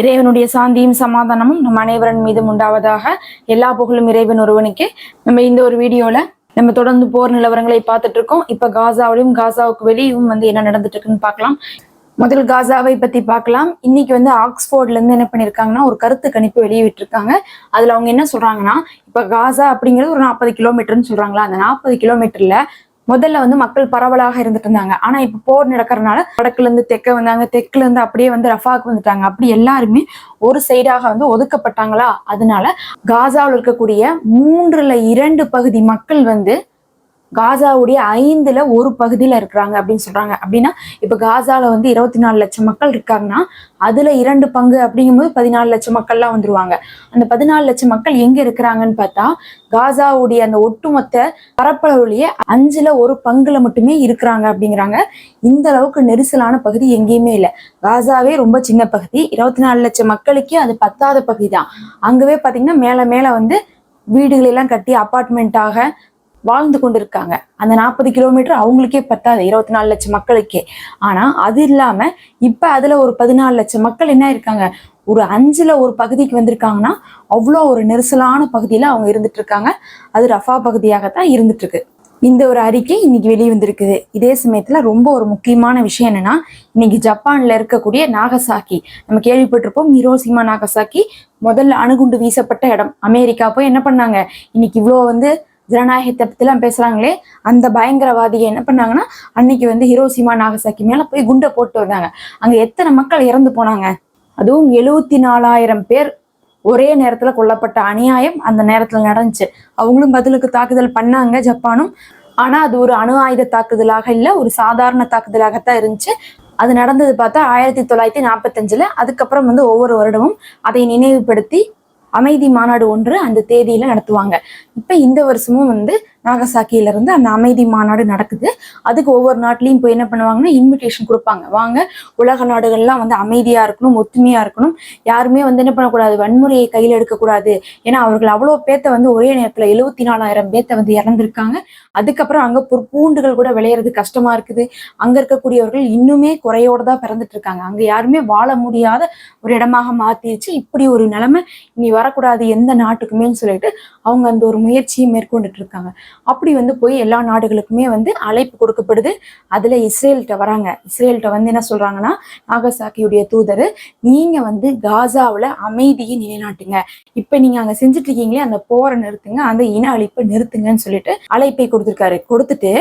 இறைவனுடைய சாந்தியும் சமாதானமும் நம் அனைவரின் மீதும் உண்டாவதாக எல்லா புகழும் இறைவன் ஒருவனுக்கே. நம்ம இந்த ஒரு வீடியோல நம்ம தொடர்ந்து போர் நிலவரங்களை பார்த்துட்டு இருக்கோம். இப்ப காசாவிலும் காசாவுக்கு வெளியும் வந்து என்ன நடந்துட்டு இருக்குன்னு பார்க்கலாம். முதல் காசாவை பத்தி பார்க்கலாம். இன்னைக்கு வந்து ஆக்ஸ்போர்ட்ல இருந்து என்ன பண்ணிருக்காங்கன்னா ஒரு கருத்து கணிப்பு வெளியிட்டிருக்காங்க. அதுல அவங்க என்ன சொல்றாங்கன்னா இப்ப காசா அப்படிங்கிறது ஒரு நாற்பது கிலோமீட்டர்னு சொல்றாங்களா? அந்த நாற்பது கிலோமீட்டர்ல முதல்ல வந்து மக்கள் பரவலாக இருந்துட்டு இருந்தாங்க. ஆனா இப்ப போர் நடக்கறதுனால வடக்குல இருந்து தெக்க வந்தாங்க தெற்குல இருந்து அப்படியே வந்து ரஃபாக்கு வந்துட்டாங்க. அப்படி எல்லாருமே ஒரு சைடாக வந்து ஒதுக்கப்பட்டாங்களா? அதனால காசாவில் இருக்கக்கூடிய மூன்றுல இரண்டு பகுதி மக்கள் வந்து காசாவுடைய ஐந்துல ஒரு பகுதியில இருக்கிறாங்க அப்படின்னு சொல்றாங்க. அப்படின்னா இப்ப காசால வந்து இருபத்தி நாலு லட்சம் மக்கள் இருக்காங்கன்னா அதுல இரண்டு பங்கு அப்படிங்கும்போது பதினாலு லட்சம் மக்கள்லாம் வந்துருவாங்க. அந்த பதினாலு லட்சம் மக்கள் எங்க இருக்கிறாங்கன்னு பார்த்தா காசாவுடைய அந்த ஒட்டுமொத்த பரப்பளவுலயே அஞ்சுல ஒரு பங்குல மட்டுமே இருக்கிறாங்க அப்படிங்கிறாங்க. இந்த அளவுக்கு நெரிசலான பகுதி எங்கேயுமே இல்லை. காசாவே ரொம்ப சின்ன பகுதி. இருபத்தி நாலு லட்சம் மக்களுக்கே அது பத்தாத பகுதி தான். அங்கவே பாத்தீங்கன்னா மேல மேல வந்து வீடுகளெல்லாம் கட்டி அப்பார்ட்மெண்ட்டாக வாழ்ந்து கொண்டிருக்காங்க. அந்த நாற்பது கிலோமீட்டர் அவங்களுக்கே பத்தாது இருபத்தி நாலு லட்சம் மக்களுக்கே. ஆனா அது இல்லாம இப்ப அதுல ஒரு பதினாலு லட்சம் மக்கள் என்ன இருக்காங்க? ஒரு அஞ்சுல ஒரு பகுதிக்கு வந்திருக்காங்கன்னா அவ்வளோ ஒரு நெரிசலான பகுதியில அவங்க இருந்துட்டு இருக்காங்க அது ரஃபா பகுதியாகத்தான் இருந்துட்டு இருக்கு இந்த ஒரு அறிக்கை இன்னைக்கு வெளியே வந்திருக்குது இதே சமயத்துல ரொம்ப ஒரு முக்கியமான விஷயம் என்னன்னா இன்னைக்கு ஜப்பான்ல இருக்கக்கூடிய நாகசாக்கி நம்ம கேள்விப்பட்டிருப்போம் ஹிரோசிமா நாகசாக்கி முதல்ல அணுகுண்டு வீசப்பட்ட இடம். அமெரிக்கா போய் என்ன பண்ணாங்க? இன்னைக்கு இவ்வளோ வந்து ஜனநாயகத்தை பத்திலாம் பேசுறாங்களே அந்த பயங்கரவாதியை என்ன பண்ணாங்கன்னா அன்னைக்கு வந்து ஹிரோசிமா நாகசாக்கி மேல போய் குண்டை போட்டு வந்தாங்க. அங்க எத்தனை மக்கள் இறந்து போனாங்க? அதுவும் எழுவத்தி நாலாயிரம் பேர் ஒரே நேரத்துல கொல்லப்பட்ட அநியாயம் அந்த நேரத்துல நடந்துச்சு. அவங்களும் பதிலுக்கு தாக்குதல் பண்ணாங்க ஜப்பானும். ஆனா அது ஒரு அணு ஆயுத தாக்குதலாக இல்ல ஒரு சாதாரண தாக்குதலாகத்தான் இருந்துச்சு. அது நடந்தது பார்த்தா ஆயிரத்தி தொள்ளாயிரத்தி நாற்பத்தஞ்சில் அதுக்கப்புறம் வந்து ஒவ்வொரு வருடமும் அதை நினைவுபடுத்தி அமைதி மாநாடு ஒன்று அந்த தேதியில நடத்துவாங்க. இப்ப இந்த வருஷமும் வந்து நாகசாக்கியில இருந்து அந்த அமைதி மாநாடு நடக்குது. அதுக்கு ஒவ்வொரு நாட்டிலையும் போய் என்ன பண்ணுவாங்கன்னா இன்விடேஷன் கொடுப்பாங்க. வாங்க உலக நாடுகள்லாம் வந்து அமைதியா இருக்கணும் ஒத்துமையாக இருக்கணும். யாருமே வந்து என்ன பண்ணக்கூடாது? வன்முறையை கையில் எடுக்கக்கூடாது. ஏன்னா அவர்கள் அவ்வளோ பேத்த வந்து ஒரே நேரத்துல எழுபத்தி நாலாயிரம் பேத்த வந்து இறந்துருக்காங்க. அதுக்கப்புறம் அங்க பூண்டுகள் கூட விளையிறது கஷ்டமா இருக்குது. அங்க இருக்கக்கூடியவர்கள் இன்னுமே குறையோடு தான் பிறந்துட்டு இருக்காங்க அங்க யாருமே வாழ முடியாத ஒரு இடமாக மாற்றிடுச்சு இப்படி ஒரு நிலைமை இனி வரக்கூடாது எந்த நாட்டுக்குமேன்னு சொல்லிட்டு அவங்க அந்த ஒரு முயற்சியை மேற்கொண்டுட்டு இருக்காங்க அப்படி வந்து போய் எல்லா நாடுகளுக்குமே வந்து அழைப்பு கொடுக்கப்படுது. அதுல இஸ்ரேல்கிட்ட வராங்க. இஸ்ரேல்கிட்ட வந்து என்ன சொல்றாங்கன்னா நாகசாக்கியுடைய தூதர் நீங்க வந்து காசாவில் அமைதியை நிலைநாட்டுங்க. இப்ப நீங்க அங்கே செஞ்சுட்டு இருக்கீங்களே அந்த போரை நிறுத்துங்க அந்த இன அழிப்பை நிறுத்துங்கன்னு சொல்லிட்டு அழைப்பை கொடுத்திருக்காரு. கொடுத்துட்டு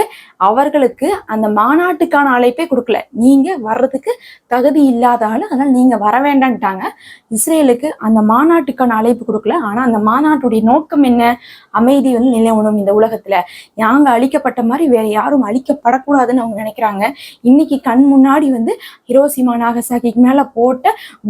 அவர்களுக்கு அந்த மாநாட்டுக்கான அழைப்பே கொடுக்கல. நீங்க வர்றதுக்கு தகுதி இல்லாத ஆளு அதனால நீங்க வர வேண்டான்ட்டாங்க. இஸ்ரேலுக்கு அந்த மாநாட்டுக்கான அழைப்பு கொடுக்கல. ஆனா அந்த மாநாட்டுடைய நோக்கம் என்ன? அமைதி வந்து நிலவணும் இந்த சமூகத்துல யாங்க அழிக்கப்பட்ட மாதிரி வேற யாரும் அழிக்கப்படக்கூடாதுன்னு அவங்க நினைக்கிறாங்க. இன்னைக்கு கண் முன்னாடி வந்து ஹிரோசிமா நாகசாகிக்கு மேல போட்ட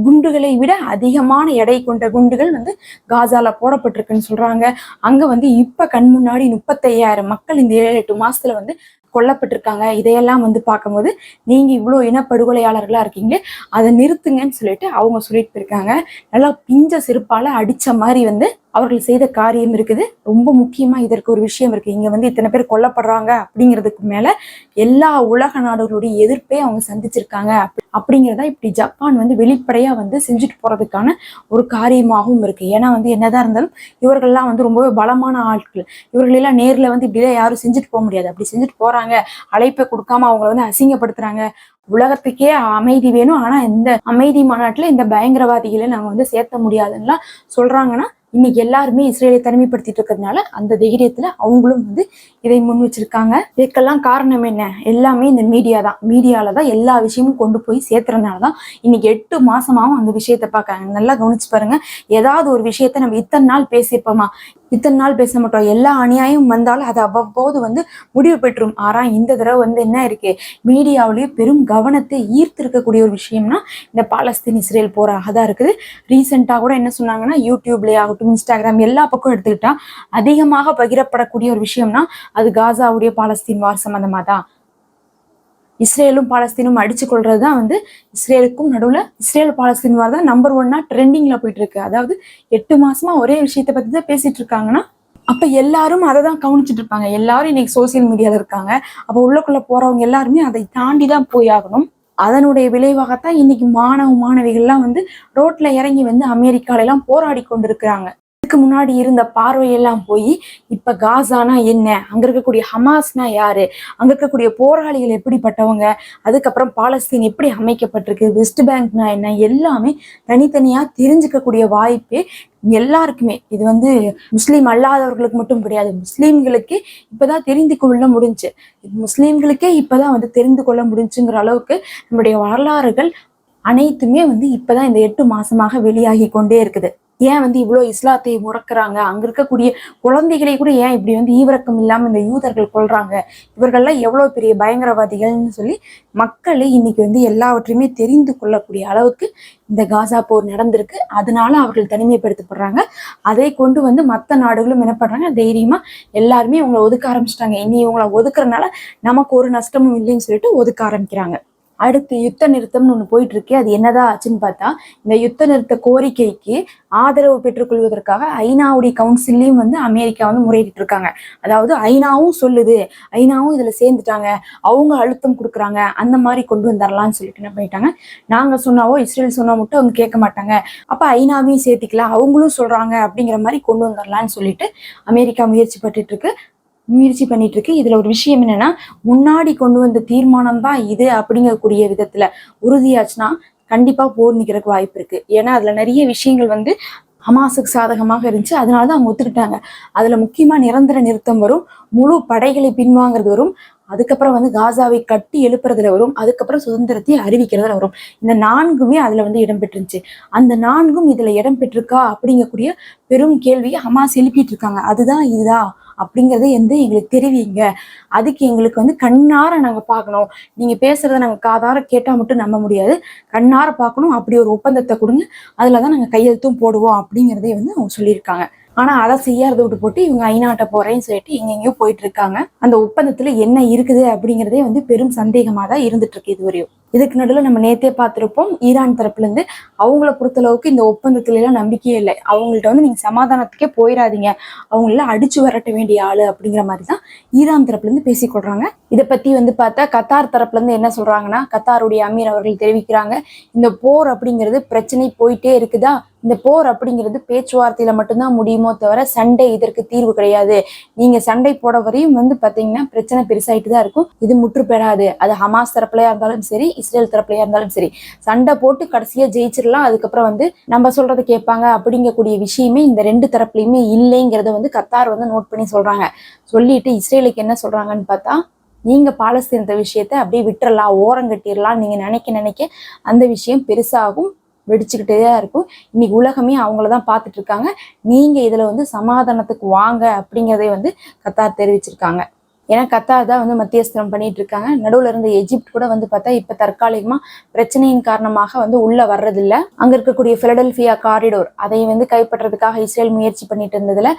குண்டுகளை விட அதிகமான எடை கொண்ட குண்டுகள் வந்து காசால போடப்பட்டிருக்குன்னு சொல்றாங்க. அங்க வந்து இப்ப கண் முன்னாடி முப்பத்தையாயிரம் மக்கள் இந்த ஏழு எட்டு மாசத்துல வந்து கொல்லப்பட்டிருக்காங்க. இதையெல்லாம் வந்து பார்க்கும்போது நீங்க இவ்வளோ இனப்படுகொலையாளர்களா இருக்கீங்களே அதை நிறுத்துங்கன்னு சொல்லிட்டு அவங்க சொல்லிட்டு இருக்காங்க நல்லா பிஞ்ச செருப்பால அடிச்ச மாதிரி வந்து அவர்கள் செய்த காரியம் இருக்குது. ரொம்ப முக்கியமா இதற்கு ஒரு விஷயம் இருக்கு. இங்க வந்து இத்தனை பேர் கொல்லப்படுறாங்க அப்படிங்கிறதுக்கு மேல எல்லா உலக நாடுகளுடைய எதிர்ப்பே அவங்க சந்திச்சிருக்காங்க. அப்படி- அப்படிங்கிறத இப்படி ஜப்பான் வந்து வெளிப்படையாக வந்து செஞ்சுட்டு போகிறதுக்கான ஒரு காரியமாகவும் இருக்குது ஏன்னா வந்து என்னதான் இருந்தாலும் இவர்கள்லாம் வந்து ரொம்பவே பலமான ஆட்கள். இவர்களெல்லாம் நேரில் வந்து இப்படிலாம் யாரும் செஞ்சுட்டு போக முடியாது. அப்படி செஞ்சுட்டு போகிறாங்க அழைப்பை கொடுக்காம அவங்கள வந்து அசிங்கப்படுத்துகிறாங்க உலகத்துக்கே அமைதி வேணும். ஆனால் இந்த அமைதி மாநாட்டில் இந்த பயங்கரவாதிகளை நாங்கள் வந்து சேர்த்த முடியாதுன்னுலாம் சொல்கிறாங்கன்னா இன்னைக்கு எல்லாருமே இஸ்ரேலை தனிமைப்படுத்திட்டு இருக்கிறதுனால அந்த தைரியத்துல அவங்களும் வந்து இதை முன் வச்சிருக்காங்க. இதுக்கெல்லாம் காரணம் என்ன? எல்லாமே இந்த மீடியா தான். மீடியால தான் எல்லா விஷயமும் கொண்டு போய் சேர்த்துறதுனால தான் இன்னைக்கு எட்டு மாசமாவும் அந்த விஷயத்தை பாக்காங்க நல்லா கவனிச்சு பாருங்க. ஏதாவது ஒரு விஷயத்த நம்ம இத்தனை நாள் பேசியிருப்போமா? இத்தனை நாள் பேச மாட்டோம். எல்லா அநியாயம் வந்தாலும் அது அவ்வப்போது வந்து முடிவு பெற்றும். ஆறாம் இந்த தடவை வந்து என்ன இருக்கு? மீடியாவிலேயே பெரும் கவனத்தை ஈர்த்து இருக்கக்கூடிய ஒரு விஷயம்னா இந்த பாலஸ்தீன் இஸ்ரேல் போராக தான் இருக்குது. ரீசெண்டாக கூட என்ன சொன்னாங்கன்னா யூடியூப்லேயே ஆகட்டும் இன்ஸ்டாகிராம் எல்லா பக்கம் எடுத்துக்கிட்டா அதிகமாக பகிரப்படக்கூடிய ஒரு விஷயம்னா அது காசாவுடைய பாலஸ்தீன் வார் சம்பந்தமாக தான். இஸ்ரேலும் பாலஸ்தீனும் அடிச்சு கொள்றது தான் வந்து இஸ்ரேலுக்கும் நடுவில் இஸ்ரேல் பாலஸ்தீன் வார் தான் நம்பர் ஒன்னா ட்ரெண்டிங்ல போயிட்டு இருக்கு அதாவது எட்டு மாசமா ஒரே விஷயத்தை பத்தி தான் பேசிட்டு இருக்காங்கன்னா அப்ப எல்லாரும் அதை தான் கவனிச்சுட்டு இருப்பாங்க. எல்லாரும் இன்னைக்கு சோசியல் மீடியால இருக்காங்க. அப்ப உள்ளுக்குள்ள போறவங்க எல்லாருமே அதை தாண்டி தான் போய் ஆகணும். அதனுடைய விளைவாகத்தான் இன்னைக்கு மாணவ மாணவிகள்லாம் வந்து ரோட்ல இறங்கி வந்து அமெரிக்காலெல்லாம் போராடி கொண்டிருக்கிறாங்க. இதுக்கு முன்னாடி இருந்த பார்வையெல்லாம் போய் இப்ப காசானா என்ன? அங்க இருக்கக்கூடிய ஹமாஸ்னா யாரு? அங்க இருக்கக்கூடிய போராளிகள் எப்படிப்பட்டவங்க? அதுக்கப்புறம் பாலஸ்தீன் எப்படி அமைக்கப்பட்டிருக்கு? வெஸ்ட் பேங்க்னா என்ன? எல்லாமே தனித்தனியா தெரிஞ்சுக்கக்கூடிய வாய்ப்பே எல்லாருக்குமே. இது வந்து முஸ்லீம் அல்லாதவர்களுக்கு மட்டும் கிடையாது. முஸ்லீம்களுக்கு இப்பதான் தெரிந்து கொள்ள முடிஞ்சு. முஸ்லீம்களுக்கே இப்பதான் வந்து தெரிந்து கொள்ள முடிஞ்சுங்கிற அளவுக்கு நம்முடைய வரலாறுகள் அனைத்துமே வந்து இப்பதான் இந்த எட்டு மாசமாக வெளியாகி கொண்டே இருக்குது. ஏன் வந்து இவ்வளோ இஸ்லாத்தை முடக்கிறாங்க அங்கே இருக்கக்கூடிய குழந்தைகளை கூட ஏன் இப்படி வந்து ஈவிரக்கம் இல்லாமல் இந்த யூதர்கள் கொள்றாங்க இவர்கள்லாம் எவ்வளோ பெரிய பயங்கரவாதிகள்னு சொல்லி மக்கள் இன்னைக்கு வந்து எல்லாவற்றையுமே தெரிந்து கொள்ளக்கூடிய அளவுக்கு இந்த காசா போர் நடந்திருக்கு. அதனால அவர்கள் தனிமைப்படுத்தப்படுறாங்க. அதை கொண்டு வந்து மற்ற நாடுகளும் என்ன பண்றாங்க? தைரியமா எல்லாருமே இவங்களை ஒதுக்க ஆரம்பிச்சிட்டாங்க. இனி இவங்களை ஒதுக்குறதுனால நமக்கு ஒரு நஷ்டமும் இல்லைன்னு சொல்லிட்டு ஒதுக்க ஆரம்பிக்கிறாங்க. அடுத்து யுத்த நிறுத்தம்னு ஒன்று போயிட்டு இருக்கு அது என்னதான் ஆச்சுன்னு பார்த்தா இந்த யுத்த நிறுத்த கோரிக்கைக்கு ஆதரவு பெற்றுக்கொள்வதற்காக ஐநாவுடைய கவுன்சிலையும் வந்து அமெரிக்கா வந்து முறையிட்டு இருக்காங்க. அதாவது ஐநாவும் சொல்லுது ஐநாவும் இதுல சேர்ந்துட்டாங்க அவங்க அழுத்தம் கொடுக்குறாங்க அந்த மாதிரி கொண்டு வந்துடலாம்னு சொல்லிட்டு என்ன பண்ணிட்டாங்க? நாங்க சொன்னாவோ இஸ்ரேல் சொன்னா மட்டும் அவங்க கேட்க மாட்டாங்க. அப்போ ஐநாவையும் சேர்த்துக்கலாம் அவங்களும் சொல்றாங்க அப்படிங்கிற மாதிரி கொண்டு வந்துடலாம்னு சொல்லிட்டு அமெரிக்கா முயற்சி பட்டுட்டு இருக்கு. முயற்சி பண்ணிட்டு இருக்கு இதுல ஒரு விஷயம் என்னன்னா முன்னாடி கொண்டு வந்த தீர்மானம் தான் இது அப்படிங்கக்கூடிய விதத்துல உறுதியாச்சுன்னா கண்டிப்பா போர் நிக்கிறதுக்கு வாய்ப்பு இருக்கு. ஏன்னா அதுல நிறைய விஷயங்கள் வந்து ஹமாஸுக்கு சாதகமாக இருந்துச்சு. அதனால தான் அவங்க ஒத்துக்கிட்டாங்க. அதுல முக்கியமா நிரந்தர நிறுத்தம் வரும். முழு படைகளை பின்வாங்கிறது வரும். அதுக்கப்புறம் வந்து காசாவை கட்டி எழுப்புறதுல வரும். அதுக்கப்புறம் சுதந்திரத்தை அறிவிக்கிறதுல வரும். இந்த நான்குமே அதுல வந்து இடம்பெற்றுருந்துச்சு அந்த நான்கும் இதுல இடம்பெற்றிருக்கா அப்படிங்கக்கூடிய பெரும் கேள்வியை ஹமாஸ் எழுப்பிட்டு இருக்காங்க. அதுதான் இதுதான் அப்படிங்கிறத வந்து எங்களுக்கு தெரிவிங்க. அதுக்கு எங்களுக்கு வந்து கண்ணார நாங்கள் பார்க்கணும். நீங்கள் பேசுறத நாங்கள் காதார கேட்டால் மட்டும் நம்ப முடியாது. கண்ணார பார்க்கணும். அப்படி ஒரு ஒப்பந்தத்தை கொடுங்க. அதில் தான் நாங்கள் கையெழுத்தும் போடுவோம் அப்படிங்கிறதே வந்து அவங்க சொல்லியிருக்காங்க. ஆனால் அதை செய்யாத விட்டு போட்டு இவங்க ஐநாட்டை போகிறேன்னு சொல்லிட்டு எங்கெங்கயோ போயிட்டு இருக்காங்க. அந்த ஒப்பந்தத்தில் என்ன இருக்குது அப்படிங்கிறதே வந்து பெரும் சந்தேகமாக தான் இருந்துட்டு இருக்கு இதுவரையும். இதுக்கு நடுவில் நம்ம நேத்தே பார்த்துருப்போம் ஈரான் தரப்புல இருந்து அவங்கள பொறுத்தளவுக்கு இந்த ஒப்பந்தத்துல எல்லாம் நம்பிக்கையே இல்லை. அவங்கள்ட்ட வந்து நீங்க சமாதானத்துக்கே போயிடாதீங்க. அவங்கள அடிச்சு வரட்ட வேண்டிய ஆளு அப்படிங்கிற மாதிரி தான் ஈரான் தரப்புல இருந்து பேசிக்கொள்றாங்க இதை பத்தி வந்து பார்த்தா கத்தார் தரப்புல இருந்து என்ன சொல்றாங்கன்னா கத்தாருடைய அமீர் அவர்கள் தெரிவிக்கிறாங்க இந்த போர் அப்படிங்கிறது பிரச்சனை போயிட்டே இருக்குதா? இந்த போர் அப்படிங்கிறது பேச்சுவார்த்தையில மட்டும்தான் முடியுமோ தவிர சண்டை இதற்கு தீர்வு கிடையாது. நீங்க சண்டை போட வரையும் வந்து பாத்தீங்கன்னா பிரச்சனை பெருசாயிட்டு தான் இருக்கும். இது முற்று பெறாது அது ஹமாஸ் தரப்புலயா இருந்தாலும் சரி இஸ்ரேல் தரப்புலையா இருந்தாலும் சரி சண்டை போட்டு கடைசியா ஜெயிச்சிடலாம் அதுக்கப்புறம் வந்து நம்ம சொல்றதை கேட்பாங்க. அப்படிங்கக்கூடிய விஷயமே இந்த ரெண்டு தரப்புலையுமே இல்லைங்கிறத வந்து கத்தார் வந்து நோட் பண்ணி சொல்றாங்க. சொல்லிட்டு இஸ்ரேலுக்கு என்ன சொல்றாங்கன்னு பார்த்தா நீங்க பாலஸ்தீனத்த விஷயத்த அப்படியே விட்டுறலாம் ஓரம் கட்டிடலாம் நீங்க நினைக்க நினைக்க அந்த விஷயம் பெருசாகும் வெடிச்சுக்கிட்டே தான் இருக்கும். இன்னைக்கு உலகமே அவங்கள தான் பார்த்துட்டு இருக்காங்க. நீங்க இதுல வந்து சமாதானத்துக்கு வாங்க அப்படிங்கிறதை வந்து கத்தார் தெரிவிச்சிருக்காங்க. ஏன்னா கத்தார் தான் வந்து மத்தியஸ்தரம் பண்ணிட்டு இருக்காங்க நடுவுல இருந்த எஜிப்ட் கூட வந்து பார்த்தா இப்ப தற்காலிகமா பிரச்சனையின் காரணமாக வந்து உள்ள வர்றதில்ல. அங்க இருக்கக்கூடிய பிலடெல்பியா காரிடோர் அதை வந்து கைப்பற்றதுக்காக இஸ்ரேல் முயற்சி பண்ணிட்டு இருந்ததுல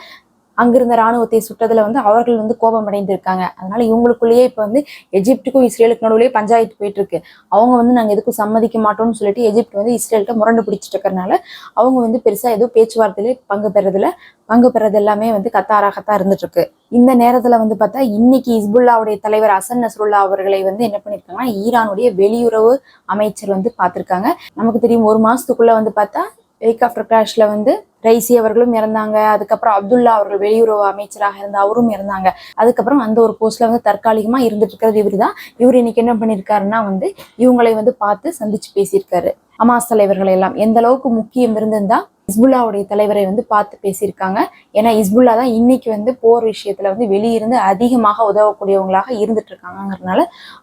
அங்கிருந்த ராணுவத்தை சுட்டதுல வந்து அவர்கள் வந்து கோபம் அடைந்திருக்காங்க அதனால இவங்களுக்குள்ளேயே இப்ப வந்து எஜிப்டுக்கும் இஸ்ரேலுக்கு நடுவுலயே பஞ்சாயத்து போயிட்டு இருக்கு அவங்க வந்து நாங்க எதுக்கும் சம்மதிக்க மாட்டோம்னு சொல்லிட்டு எஜிப்ட் வந்து இஸ்ரேல்கிட்ட முரண்டு பிடிச்சிட்டு இருக்கறனால அவங்க வந்து பெருசா எதுவும் பேச்சுவார்த்தையிலே பங்கு பெறதுல பங்கு பெறது எல்லாமே வந்து கத்தாராகத்தான் இருந்துட்டு இருக்கு இந்த நேரத்துல வந்து பார்த்தா இன்னைக்கு இஸ்புல்லாவுடைய தலைவர் அசன் நஸ்ருல்லா அவர்களை வந்து என்ன பண்ணிருக்காங்கன்னா ஈரானுடைய வெளியுறவு அமைச்சர் வந்து பார்த்திருக்காங்க. நமக்கு தெரியும் ஒரு மாசத்துக்குள்ள வந்து பார்த்தா வெயிக் ஆஃப்டர் கிராஷ்ல வந்து ரைசி அவர்களும் இறந்தாங்க. அதுக்கப்புறம் அப்துல்லா அவர்கள் வெளியுறவு அமைச்சராக இருந்த அவரும் இறந்தாங்க. அதுக்கப்புறம் அந்த ஒரு போஸ்ட்ல வந்து தற்காலிகமா இருந்துட்டு இருக்கிறது இவர் தான் இவர் இன்னைக்கு என்ன பண்ணியிருக்காருன்னா வந்து இவங்களை வந்து பார்த்து சந்திச்சு பேசியிருக்காரு. அமாஸ் தலைவர்களை எல்லாம். எந்த அளவுக்கு முக்கியம் இருந்திருந்தா இஸ்புல்லாவுடைய தலைவரை வந்து பார்த்து பேசியிருக்காங்க. ஏன்னா இஸ்புல்லா தான் இன்னைக்கு வந்து போர் விஷயத்துல வந்து வெளியிருந்து அதிகமாக உதவக்கூடியவங்களாக இருந்துட்டு இருக்காங்கிறதுனால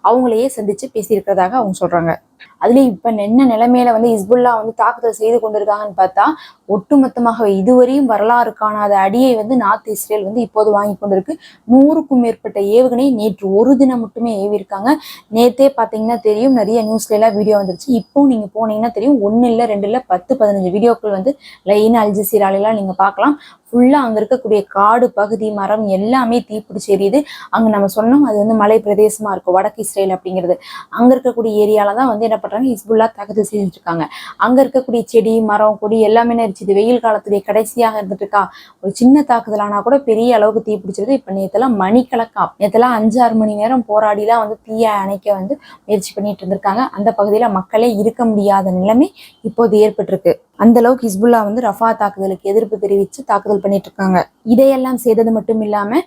அவங்களையே சந்திச்சு பேசியிருக்கிறதாக அவங்க சொல்றாங்க. அதுலயும் இப்ப என்ன நிலைமையில வந்து இஸ்புல்லா வந்து தாக்குதல் செய்து கொண்டிருக்காங்கன்னு பார்த்தா ஒட்டுமொத்தமாக இதுவரையும் வரலாறு காணாத அடியை வந்து நார்த் இஸ்ரேல் வந்து இப்போது வாங்கி கொண்டிருக்கு. நூறுக்கும் மேற்பட்ட ஏவுகணை நேற்று ஒரு தினம் மட்டுமே ஏவிருக்காங்க நேத்தே பார்த்தீங்கன்னா தெரியும் நிறைய நியூஸ்ல எல்லாம் வீடியோ வந்துருச்சு. இப்போ நீங்க போனீங்கன்னா தெரியும் ஒன்னு இல்லை ரெண்டு இல்லை பத்து பதினஞ்சு வீடியோக்கள் வந்து லைன் அல்ஜசீராலெல்லாம் நீங்க பார்க்கலாம். ஃபுல்லாக அங்கே இருக்கக்கூடிய காடு பகுதி மரம் எல்லாமே தீப்பிடிச்சு எரியுது அங்கே நம்ம சொன்னோம் அது வந்து மலை பிரதேசமாக இருக்கும் வடக்கு இஸ்ரேல் அப்படிங்கிறது. அங்கே இருக்கக்கூடிய ஏரியாவில் தான் வந்து என்ன பண்றாங்க பண்றாங்க ஹிஸ்புல்லா தாக்குதல் செஞ்சுட்டு இருக்காங்க அங்க இருக்கக்கூடிய செடி மரம் கொடி எல்லாமே நெரிச்சுது வெயில் காலத்துடைய கடைசியாக இருந்துட்டு இருக்கா? ஒரு சின்ன தாக்குதல் ஆனா கூட பெரிய அளவுக்கு தீ பிடிச்சிருது. இப்ப நேத்தெல்லாம் மணிக்கணக்கா நேத்தெல்லாம் அஞ்சு ஆறு மணி நேரம் போராடிலாம் வந்து தீயை அணைக்க வந்து முயற்சி பண்ணிட்டு இருந்திருக்காங்க. அந்த பகுதியில மக்களே இருக்க முடியாத நிலைமை இப்போது ஏற்பட்டிருக்கு. அந்த அளவுக்கு ஹிஸ்புல்லா வந்து ரஃபா தாக்குதலுக்கு எதிர்ப்பு தெரிவித்து தாக்குதல் பண்ணிட்டு இருக்காங்க. இதையெல்லாம் செய்தது மட்டும் இல்லாம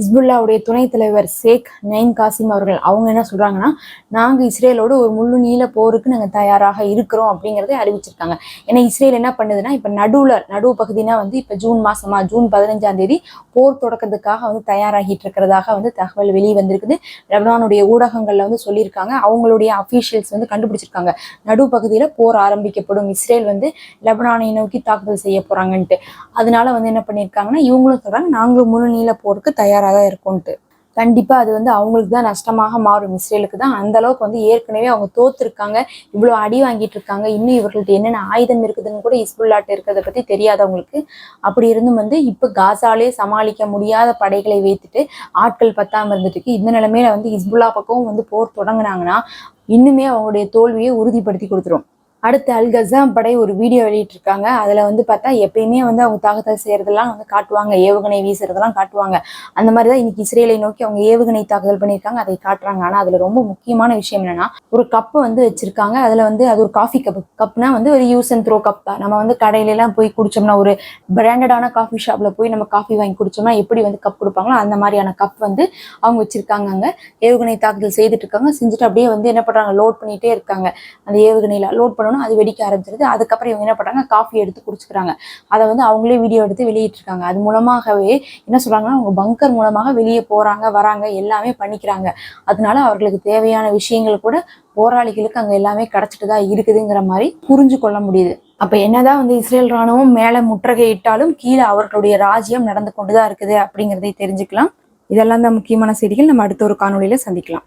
ஹிஸ்புல்லாவுடைய துணைத் தலைவர் ஷேக் நைன் காசிம் அவர்கள் அவங்க என்ன சொல்றாங்கன்னா நாங்கள் இஸ்ரேலோடு ஒரு முழு நீள போருக்கு நாங்கள் தயாராக இருக்கிறோம் அப்படிங்கிறத அறிவிச்சிருக்காங்க. ஏன்னா இஸ்ரேல் என்ன பண்ணுதுன்னா இப்போ நடுவுல நடுவு பகுதினா வந்து இப்போ ஜூன் மாசமா ஜூன் பதினஞ்சாம் தேதி போர் தொடக்கத்துக்காக வந்து தயாராகிட்டு இருக்கிறதாக வந்து தகவல் வெளியே வந்திருக்குது. லெபனானுடைய ஊடகங்கள்ல வந்து சொல்லியிருக்காங்க. அவங்களுடைய அஃபீஷியல்ஸ் வந்து கண்டுபிடிச்சிருக்காங்க. நடு பகுதியில் போர் ஆரம்பிக்கப்படும். இஸ்ரேல் வந்து லெபனானை நோக்கி தாக்குதல் செய்ய போறாங்கன்ட்டு. அதனால வந்து என்ன பண்ணியிருக்காங்கன்னா இவங்களும் சொல்றாங்க நாங்களும் முழு நீள போருக்கு தயாராக அழகாக இருக்கும்ன்ட்டு. கண்டிப்பா அது வந்து அவங்களுக்கு தான் நஷ்டமாக மாறும். இஸ்ரேலுக்கு தான் அந்த அளவுக்கு வந்து ஏற்கனவே அவங்க தோத்துருக்காங்க. இவ்வளவு அடி வாங்கிட்டு இருக்காங்க. இன்னும் இவர்கள்ட்ட என்னென்ன ஆயுதம் இருக்குதுன்னு கூட இஸ்புல்லாட்டு இருக்கிறத பத்தி தெரியாதவங்களுக்கு அப்படி இருந்தும் வந்து இப்போ காசாலே சமாளிக்க முடியாத படைகளை வைத்துட்டு ஆட்கள் பத்தாம இருந்துட்டுக்கு இந்த நிலைமையில வந்து இஸ்புல்லா பக்கம் வந்து போர் தொடங்குனாங்கன்னா இன்னுமே அவங்களுடைய தோல்வியை உறுதிப்படுத்தி கொடுத்துரும். அடுத்து அல் கசாம் படை ஒரு வீடியோ வெளியிட்டிருக்காங்க. அதில் வந்து பார்த்தா எப்பயுமே வந்து அவங்க தாக்குதல் செய்கிறதெல்லாம் வந்து காட்டுவாங்க. ஏவுகணை வீசுறதெல்லாம் காட்டுவாங்க. அந்த மாதிரி தான் இன்னைக்கு இஸ்ரேலை நோக்கி அவங்க ஏவுகணை தாக்குதல் பண்ணியிருக்காங்க. அதை காட்டுறாங்க. ஆனால் அதில் ரொம்ப முக்கியமான விஷயம் என்னன்னா ஒரு கப்பு வந்து வச்சிருக்காங்க. அதில் வந்து அது ஒரு காஃபி கப் கப்னா வந்து ஒரு யூஸ் அண்ட் த்ரோ கப் தான். நம்ம வந்து கடையிலலாம் போய் குடிச்சோம்னா ஒரு பிராண்டடான காஃபி ஷாப்பில் போய் நம்ம காஃபி வாங்கி குடிச்சோம்னா எப்படி வந்து கப் கொடுப்பாங்களோ அந்த மாதிரியான கப் வந்து அவங்க வச்சிருக்காங்க அங்கே. ஏவுகணை தாக்குதல் செய்துட்டு இருக்காங்க. செஞ்சுட்டு அப்படியே வந்து என்ன பண்ணுறாங்க லோட் பண்ணிகிட்டே இருக்காங்க. அந்த ஏவுகணையில் லோட் பண்ண பண்ணணும் அது வெடிக்க ஆரம்பிச்சிருது. அதுக்கப்புறம் இவங்க என்ன பண்றாங்க? காஃபி எடுத்து குடிச்சுக்கிறாங்க. அதை வந்து அவங்களே வீடியோ எடுத்து வெளியிட்டிருக்காங்க. அது மூலமாகவே என்ன சொல்றாங்கன்னா அவங்க பங்கர் மூலமாக வெளியே போறாங்க வராங்க எல்லாமே பண்ணிக்கிறாங்க. அதனால அவர்களுக்கு தேவையான விஷயங்கள் கூட போராளிகளுக்கு அங்கே எல்லாமே கிடைச்சிட்டு தான் இருக்குதுங்கிற மாதிரி புரிஞ்சு கொள்ள முடியுது. அப்போ என்னதான் வந்து இஸ்ரேல் ராணுவம் மேலே முற்றுகையிட்டாலும் கீழே அவர்களுடைய ராஜ்யம் நடந்து கொண்டு தான் இருக்குது அப்படிங்கிறதை தெரிஞ்சுக்கலாம். இதெல்லாம் தான் முக்கியமான செய்திகள். நம்ம அடுத்த ஒரு காணொலியில் சந்திக்கலாம்.